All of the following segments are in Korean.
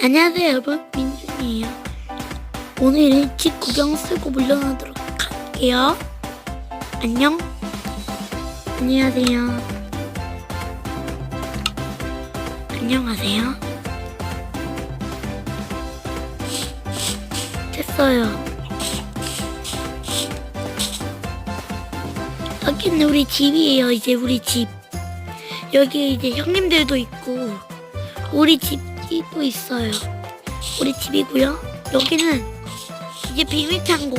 안녕하세요 여러분 민준이에요. 오늘은 집 구경 쓰고 물러나도록 할게요. 안녕. 안녕하세요. 안녕하세요. 됐어요. 여기는 우리 집이에요 이제 우리 집. 여기 이제 형님들도 있고 우리 집 도 있어요. 우리 집이고요. 여기는 이제 비밀 창고.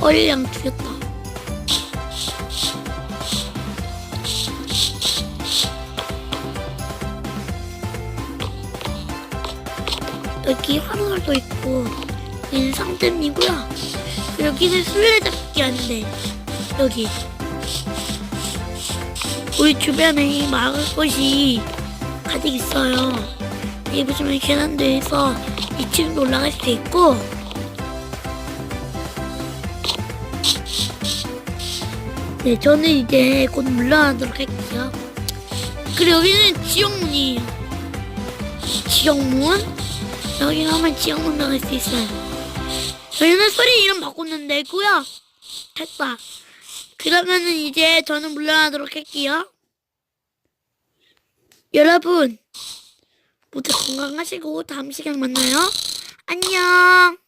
얼량 죽였다. 여기 화로도 있고 여기는 상점이고요. 여기는 술래잡기 하는데 여기 우리 주변에 막을 것이 가득 있어요. 여기 보시면 계단대에서 2층도 올라갈 수 있고 네, 저는 이제 곧 물러나도록 할게요. 그리고 여기는 지옥문이에요. 지옥문? 여기 가면 지옥문 나갈 수 있어요. 저희는 소리 이름 바꿨는데 고요. 됐다. 그러면은 이제 저는 물러나도록 할게요. 여러분, 모두 건강하시고 다음 시간에 만나요. 안녕.